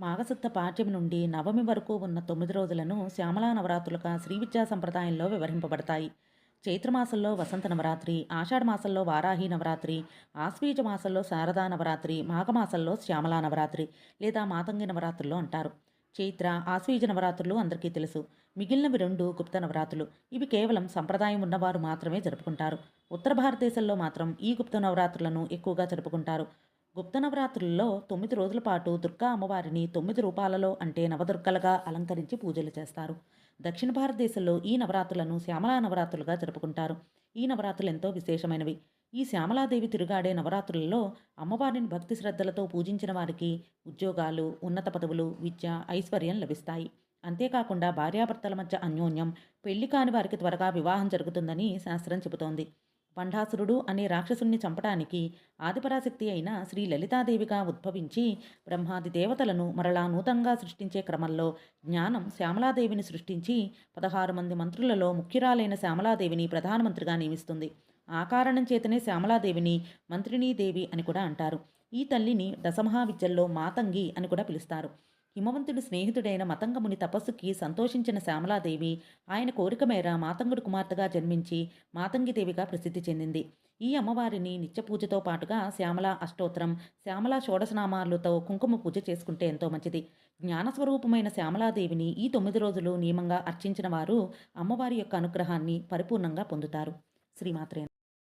మాఘశుద్ధ పాఠ్యం నుండి నవమి వరకు ఉన్న తొమ్మిది రోజులను శ్యామలా నవరాత్రులుగా శ్రీ విద్యా సంప్రదాయంలో వివరింపబడతాయి. చైత్రమాసంలో వసంత నవరాత్రి ఆషాఢమాసంలో వారాహి నవరాత్రి ఆశ్వీజ మాసంలో శారదా నవరాత్రి మాఘమాసంలో శ్యామలా నవరాత్రి లేదా మాతంగి నవరాత్రులు అంటారు. చైత్ర ఆశ్వీజ నవరాత్రులు అందరికీ తెలుసు. మిగిలినవి రెండు గుప్త నవరాత్రులు. ఇవి కేవలం సంప్రదాయం ఉన్నవారు మాత్రమే జరుపుకుంటారు. ఉత్తర భారతదేశంలో మాత్రం ఈ గుప్త నవరాత్రులను ఎక్కువగా జరుపుకుంటారు. గుప్త నవరాత్రుల్లో తొమ్మిది రోజుల పాటు దుర్గా అమ్మవారిని తొమ్మిది రూపాలలో అంటే నవదుర్గలుగా అలంకరించి పూజలు చేస్తారు. దక్షిణ భారతదేశంలో ఈ నవరాత్రులను శ్యామలా నవరాత్రులుగా జరుపుకుంటారు. ఈ నవరాత్రులు ఎంతో విశేషమైనవి. ఈ శ్యామలాదేవి తిరుగాడే నవరాత్రులలో అమ్మవారిని భక్తి శ్రద్ధలతో పూజించిన వారికి ఉద్యోగాలు ఉన్నత పదవులు విద్య ఐశ్వర్యం లభిస్తాయి. అంతేకాకుండా భార్యాభర్తల మధ్య అన్యోన్యం పెళ్ళి కాని వారికి త్వరగా వివాహం జరుగుతుందని శాస్త్రం చెబుతోంది. పండాసురుడు అనే రాక్షసుణ్ణి చంపటానికి ఆదిపరాశక్తి అయిన శ్రీ లలితాదేవిగా ఉద్భవించి బ్రహ్మాది దేవతలను మరలా నూతనంగా సృష్టించే క్రమంలో జ్ఞానం శ్యామలాదేవిని సృష్టించి పదహారు మంది మంత్రులలో ముఖ్యురాలైన శ్యామలాదేవిని ప్రధానమంత్రిగా నియమిస్తుంది. ఆ కారణం చేతనే శ్యామలాదేవిని మంత్రిణీదేవి అని కూడా అంటారు. ఈ తల్లిని దశమహావిద్యల్లో మాతంగి అని కూడా పిలుస్తారు. హిమవంతుడి స్నేహితుడైన మతంగముని తపస్సుకి సంతోషించిన శ్యామలాదేవి ఆయన కోరిక మేర మాతంగుడి కుమార్తెగా జన్మించి మాతంగిదేవిగా ప్రసిద్ధి చెందింది. ఈ అమ్మవారిని నిత్య పూజతో పాటుగా శ్యామల అష్టోత్తరం శ్యామల షోడశనామాలతో కుంకుమ పూజ చేసుకుంటే ఎంతో మంచిది. జ్ఞానస్వరూపమైన శ్యామలాదేవిని ఈ తొమ్మిది రోజులు నియమంగా అర్చించిన వారు అమ్మవారి యొక్క అనుగ్రహాన్ని పరిపూర్ణంగా పొందుతారు. శ్రీమాత్రే